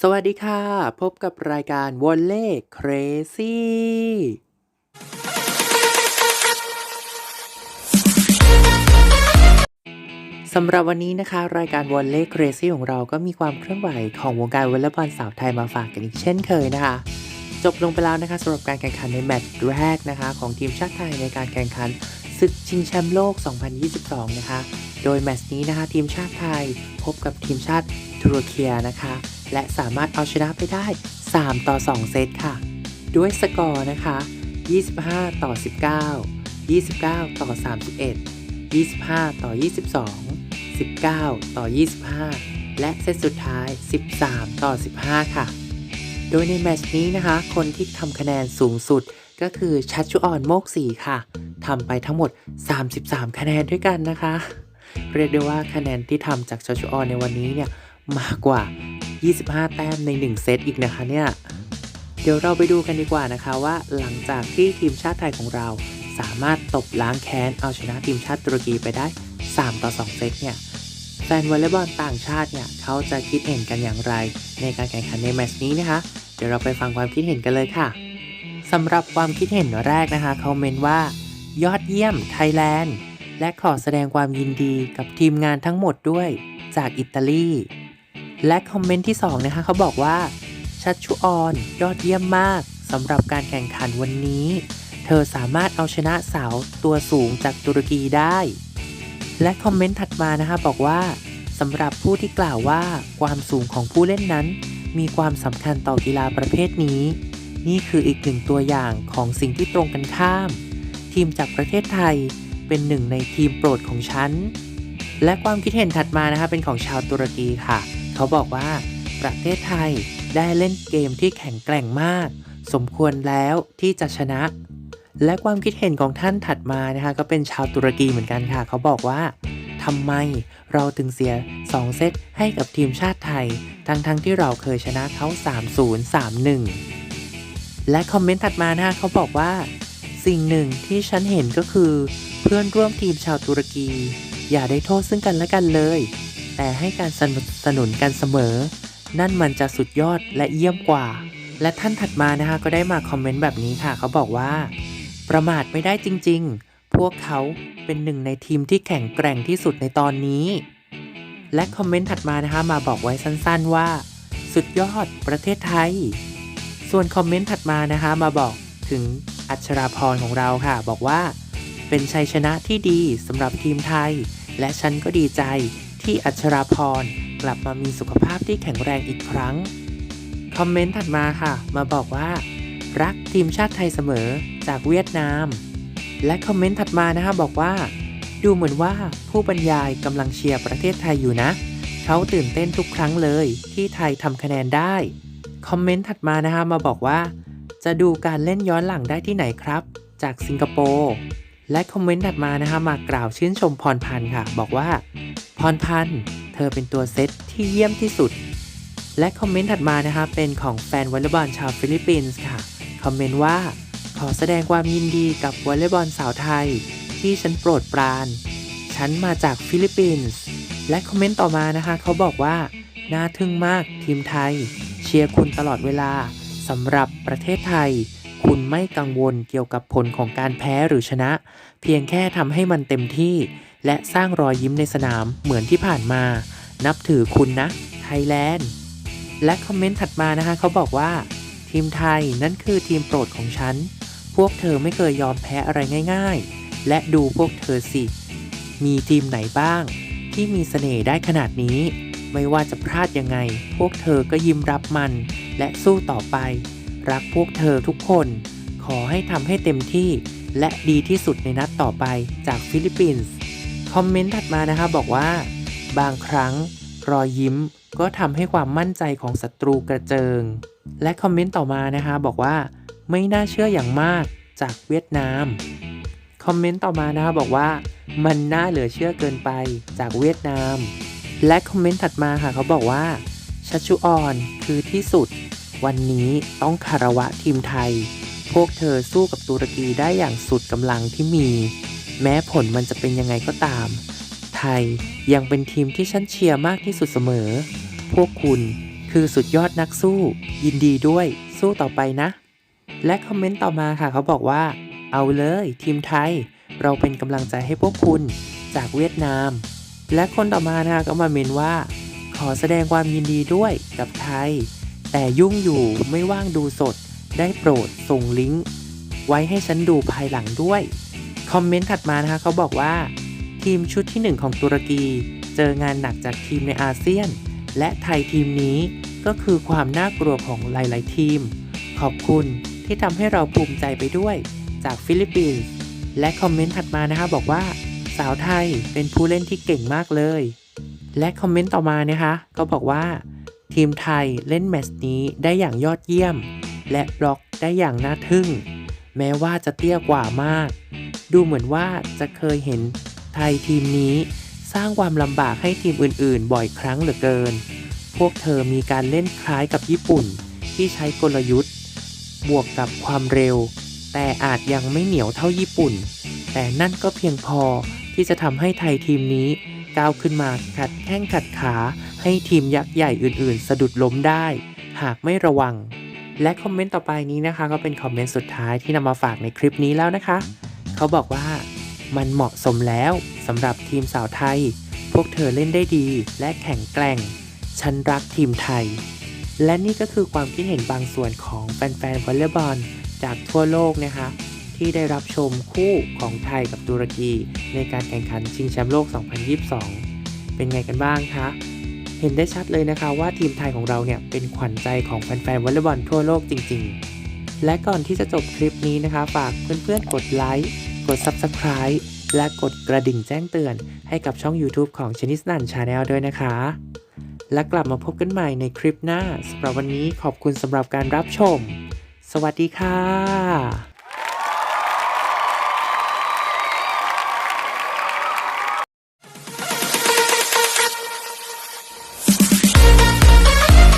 สวัสดีค่ะ พบกับรายการวอลเล่เครซี่สำหรับวันนี้นะคะ รายการวอลเล่เครซี่ของเราก็มีความเคลื่อนไหวของวงการวอลเลย์บอลสาวไทยมาฝากกันอีกเช่นเคยนะคะ จบลงไปแล้วนะคะสำหรับการแข่งขันในแมตช์แรกนะคะ ของทีมชาติไทยในการแข่งขันศึกชิงแชมป์โลก 2022 นะคะ โดยแมตช์นี้นะคะ ทีมชาติไทยพบกับทีมชาติตุรเกียนะคะ และสามารถเอาชนะไปได้ 3 ต่อ 2 เซตค่ะ ด้วยสกอร์นะคะ 25 ต่อ 19 29 ต่อ 31 25 ต่อ 22 19 ต่อ 25 และเซตสุดท้าย 13 ต่อ 15 ค่ะ โดยในแมตช์นี้นะคะ คนที่ทำคะแนนสูงสุดก็คือชัชชุออนโมกสีค่ะทำไปทั้งหมด 33 คะแนนด้วยกันนะคะ เรียกได้ว่าคะแนนที่ทำจากชัชชุออนในวันนี้เนี่ยมากกว่า 25 แต้มใน 1 เซตอีกนะคะเนี่ย เดี๋ยวเราไปดูกันดีกว่านะคะว่า หลังจากที่ทีมชาติไทยของเรา สามารถตบล้างแค้นเอาชนะทีมชาติตุรกีไปได้ 3 ต่อ 2 เซตเนี่ย แฟนวอลเลย์บอลต่างชาติเนี่ยเขาจะคิดเห็นกันอย่างไร ในการแข่งขันในแมตช์นี้นะคะ เดี๋ยวเราไปฟังความคิดเห็นกันเลยค่ะสำหรับความคิดเห็นแรกนะคะเขาเมนว่า ยอดเยี่ยมไทยแลนด์และขอแสดงความยินดีกับทีมงานทั้งหมดด้วย จากอิตาลี และคอมเมนต์ที่ 2 นะคะเขาบอกว่า ชัชชุออน ยอดเยี่ยมมากสำหรับการแข่งขันวันนี้ เธอสามารถเอาชนะสาวตัวสูงจากตุรกีได้ และคอมเมนต์ถัดมานะคะบอกว่าสำหรับผู้ที่กล่าวว่าความสูงของผู้เล่นนั้น มีความสำคัญต่อกีฬาประเภทนี้ นี่คืออีกหนึ่งตัวอย่างของสิ่งที่ตรงกันข้าม ทีมจากประเทศไทยเป็นหนึ่งในทีมโปรดของฉัน และความคิดเห็นถัดมานะคะเป็นของชาวตุรกีค่ะ เขาบอกว่า ประเทศไทยได้เล่นเกมที่แข็งแกร่งมาก สมควรแล้วที่จะชนะ และความคิดเห็นของท่านถัดมานะคะก็เป็นชาวตุรกีเหมือนกันค่ะ เขาบอกว่าทำไมเราถึงเสีย 2 เซตให้กับทีมชาติไทย ทั้งๆทที่เราเคยชนะเขา 3-0 3-1 และคอมเมนต์ถัดมานะคะเขาบอกว่า สิ่งหนึ่งที่ฉันเห็นก็คือ เพื่อนร่วมทีมชาวตุรกี อย่าได้โทษซึ่งกันและกันเลย แต่ให้การสนับสนุนกันเสมอ นั่นมันจะสุดยอดและเยี่ยมกว่า และท่านถัดมานะคะก็ได้มาคอมเมนต์แบบนี้ค่ะ เขาบอกว่า ประมาทไม่ได้จริง ๆ พวกเขาเป็นหนึ่งในทีมที่แข็งแกร่งที่สุดในตอนนี้ และคอมเมนต์ถัดมานะคะมาบอกไว้สั้นๆว่า สุดยอดประเทศไทย ส่วนคอมเมนต์ถัดมานะคะมาบอกถึงอัชราพรของเราค่ะ บอกว่า เป็นชัยชนะที่ดีสำหรับทีมไทย และฉันก็ดีใจ ที่อัชราพรกลับมามีสุขภาพที่แข็งแรงอีกครั้ง คอมเมนต์ถัดมาค่ะ มาบอกว่า รักทีมชาติไทยเสมอจากเวียดนาม และคอมเมนต์ถัดมานะคะบอกว่า ดูเหมือนว่าผู้บรรยายกำลังเชียร์ประเทศไทยอยู่นะ เขาตื่นเต้นทุกครั้งเลย ที่ไทยทำคะแนนได้ คอมเมนต์ถัดมานะคะมาบอกว่า จะดูการเล่นย้อนหลังได้ที่ไหนครับ จากสิงคโปร์และคอมเมนต์ถัดมานะคะมากล่าวชื่นชมพรพันธ์ค่ะ บอกว่า พรพันธ์เธอเป็นตัวเซตที่เยี่ยมที่สุด และคอมเมนต์ถัดมานะคะเป็นของแฟนวอลเลย์บอลชาวฟิลิปปินส์ค่ะ คอมเมนต์ว่า ขอแสดงความยินดีกับวอลเลย์บอลสาวไทย ที่ฉันโปรดปราน ฉันมาจากฟิลิปปินส์ และคอมเมนต์ต่อมานะคะ เขาบอกว่า น่าทึ่งมากทีมไทย เชียร์คุณตลอดเวลาสำหรับประเทศไทย คุณไม่กังวลเกี่ยวกับผลของการแพ้หรือชนะ เพียงแค่ทำให้มันเต็มที่ และสร้างรอยยิ้มในสนามเหมือนที่ผ่านมา นับถือคุณนะ ไทยแลนด์ และคอมเมนต์ถัดมานะคะเขาบอกว่า ทีมไทยนั่นคือทีมโปรดของฉัน พวกเธอไม่เคยยอมแพ้อะไรง่าย ๆ และดูพวกเธอสิ มีทีมไหนบ้าง ที่มีเสน่ห์ได้ขนาดนี้ ไม่ว่าจะพลาดยังไง พวกเธอก็ยิ้มรับมัน และสู้ต่อไป รักพวกเธอทุกคน ขอให้ทำให้เต็มที่ และดีที่สุดในนัดต่อไปจากฟิลิปปินส์ คอมเมนต์ถัดมานะคะบอกว่า บางครั้งรอยยิ้มก็ทำให้ความมั่นใจของศัตรูกระเจิง และคอมเมนต์ต่อมานะคะบอกว่า ไม่น่าเชื่ออย่างมากจากเวียดนาม คอมเมนต์ต่อมานะคะบอกว่า มันน่าเหลือเชื่อเกินไปจากเวียดนาม และคอมเมนต์ถัดมาค่ะเขาบอกว่าชัชชุออนคือที่สุด วันนี้ต้องคารวะทีมไทย พวกเธอสู้กับตุรกีได้อย่างสุดกำลังที่มี แม้ผลมันจะเป็นยังไงก็ตาม ไทยยังเป็นทีมที่ฉันเชียร์มากที่สุดเสมอ พวกคุณคือสุดยอดนักสู้ ยินดีด้วยสู้ต่อไปนะ และคอมเมนต์ต่อมาค่ะเขาบอกว่า เอาเลยทีมไทย เราเป็นกำลังใจให้พวกคุณจากเวียดนาม และคนต่อมานะคะก็มาเมนว่า ขอแสดงความยินดีด้วยกับไทย แต่ยุ่งอยู่ไม่ว่างดูสดได้โปรดส่งลิงก์ไว้ให้ฉันดูภายหลังด้วย คอมเมนต์ถัดมานะคะเขาบอกว่า ทีมชุดที่ 1 ของตุรกี เจองานหนักจากทีมในอาเซียน และไทยทีมนี้ก็คือความน่ากลัวของหลาย ๆ ทีม ขอบคุณที่ทำให้เราภูมิใจไปด้วย จากฟิลิปปินส์และคอมเมนต์ถัดมานะคะบอกว่า สาวไทยเป็นผู้เล่นที่เก่งมากเลย และคอมเมนต์ต่อมานะคะ ก็บอกว่า ทีมไทยเล่นแมตช์นี้ได้อย่างยอดเยี่ยม และบล็อกได้อย่างน่าทึ่ง แม้ว่าจะเตี้ยกว่ามาก ดูเหมือนว่าจะเคยเห็นไทยทีมนี้ สร้างความลำบากให้ทีมอื่นๆ บ่อยครั้งเหลือเกิน พวกเธอมีการเล่นคล้ายกับญี่ปุ่น ที่ใช้กลยุทธ์ บวกกับความเร็ว แต่อาจยังไม่เหนียวเท่าญี่ปุ่น แต่นั่นก็เพียงพอที่จะทำให้ไทยทีมนี้ก้าวขึ้นมาขัดแข้งขัดขาให้ทีมยักษ์ใหญ่อื่นๆ สะดุดล้มได้ หากไม่ระวัง และคอมเมนต์ต่อไปนี้นะคะ ก็เป็นคอมเมนต์สุดท้ายที่นำมาฝากในคลิปนี้แล้วนะคะ เขาบอกว่ามันเหมาะสมแล้วสำหรับทีมสาวไทย พวกเธอเล่นได้ดีและแข็งแกร่ง ฉันรักทีมไทย และนี่ก็คือความคิดเห็นบางส่วนของแฟนๆวอลเลย์บอลจากทั่วโลกนะคะที่ได้รับชมคู่ของไทยกับตุรกี ในการแข่งขันชิงแชมป์โลก 2022 เป็นไงกันบ้างคะ เห็นได้ชัดเลยนะคะว่าทีมไทยของเราเนี่ยเป็นขวัญใจของแฟนๆวอลเลย์บอลทั่วโลกจริงๆ และก่อนที่จะจบคลิปนี้นะคะ ฝากเพื่อนๆกดไลค์ กด Subscribe และกดกระดิ่งแจ้งเตือนให้กับช่อง YouTube ของชนิสนันชาแนลด้วยนะคะ และกลับมาพบกันใหม่ในคลิปหน้าสำหรับวันนี้ขอบคุณสำหรับการรับชม สวัสดีค่ะ